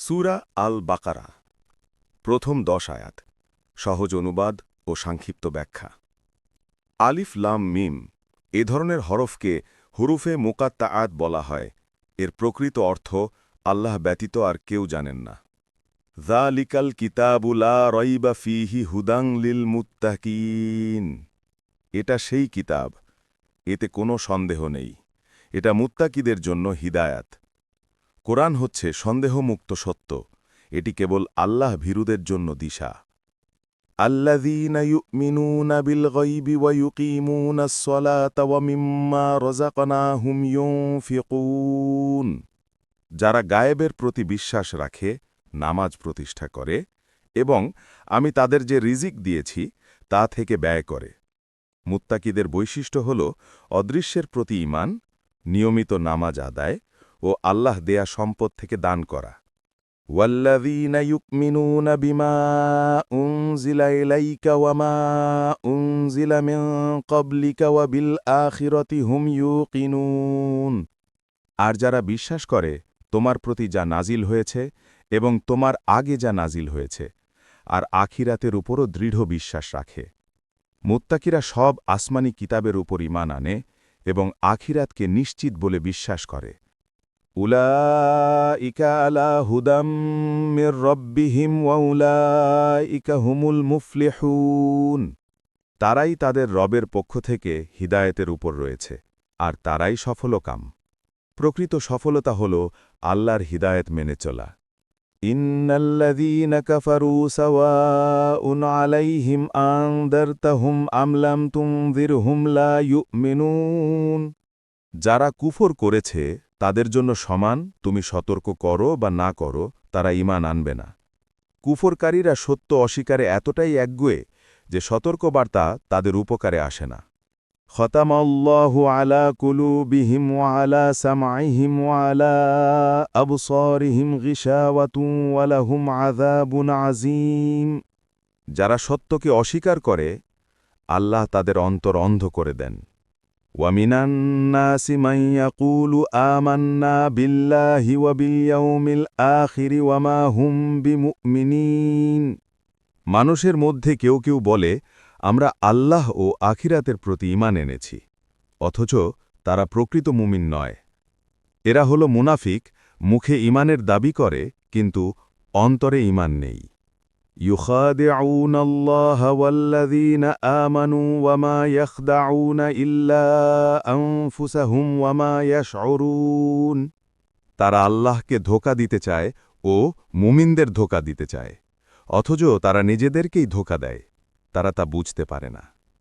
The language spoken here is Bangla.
সুরা আল বাকারা প্রথম দশ আয়াত, সহজ অনুবাদ ও সংক্ষিপ্ত ব্যাখ্যা। আলিফ লাম মিম, এ ধরনের হরফকে হুরুফে মোকাত্তাআত বলা হয়। এর প্রকৃত অর্থ, আল্লাহ ব্যতীত আর কেউ জানেন না। লিকাল কিতাবুলা রইবা ফিহি হুদাং লিল মুত্তাকিন। এটা সেই কিতাব, এতে কোনো সন্দেহ নেই। এটা মুত্তাকিদের জন্য হিদায়াত। কোরআন হচ্ছে সন্দেহমুক্ত সত্য। এটি কেবল আল্লাহ ভীরুদের জন্য দিশা। যারা গায়েবের প্রতি বিশ্বাস রাখে, নামাজ প্রতিষ্ঠা করে এবং আমি তাদের যে রিজিক দিয়েছি, তা থেকে ব্যয় করে। মুত্তাকিদের বৈশিষ্ট্য হল অদৃশ্যের প্রতি ইমান নিয়মিত নামাজ আদায় ও আল্লাহ দেয়া সম্পদ থেকে দান করা والذين يؤمنون بما أنزل إليك وما أنزل من قبلك وبالآخرة هم يوقنون আর যারা বিশ্বাস করে তোমার প্রতি যা নাজিল হয়েছে এবং তোমার আগে যা নাজিল হয়েছে আর আখিরাতের উপরও দৃঢ় বিশ্বাস রাখে মুত্তাকিরা সব আসমানি কিতাবের উপর ইমান আনে এবং আখিরাতকে নিশ্চিত বলে বিশ্বাস করে উলাইকা আলা হুদাম মির রব্বিহিম ওয়াউলাইকা হুমুল মুফলিহুন। তারাই তাদের রবের পক্ষ থেকে হিদায়েতের উপর রয়েছে, আর তারাই সফলকাম। প্রকৃত সফলতা হল আল্লাহর হিদায়েত মেনে চলা। ইন্নাল্লাযীনা কাফারু সাওয়াউন আলাইহিম আনদারতাহুম আম লাম তুনযিরহুম লা ইউমিনুন। যারা কুফর করেছে তাদের জন্য সমান, তুমি সতর্ক করো বা না করো, তারা ইমান আনবে না। কুফরকারীরা সত্য অস্বীকারে এতটাই একগুয়ে যে সতর্কবার্তা তাদের উপকারে আসে না। আলা যারা সত্যকে অস্বীকার করে, আল্লাহ তাদের অন্তর অন্ধ করে দেন। ومن الناس من يقول آمنا بالله وباليوم الآخر وما هم بمؤمنين মানুষের মধ্যে কেউ কেউ বলে আমরা আল্লাহ ও আখিরাতের প্রতি ইমান এনেছি অথচ তারা প্রকৃত মুমিন নয় এরা হল মুনাফিক মুখে ইমানের দাবি করে কিন্তু অন্তরে ইমান নেই يخادعون الله والذين آمنوا وما يخدعون إلا أنفسهم وما يشعرون তারা আল্লাহকে ধোকা দিতে চায় ও মুমিনদের ধোকা দিতে চায় অথচ তারা নিজেদেরকেই ধোকা দেয় তারা তা বুঝতে পারে না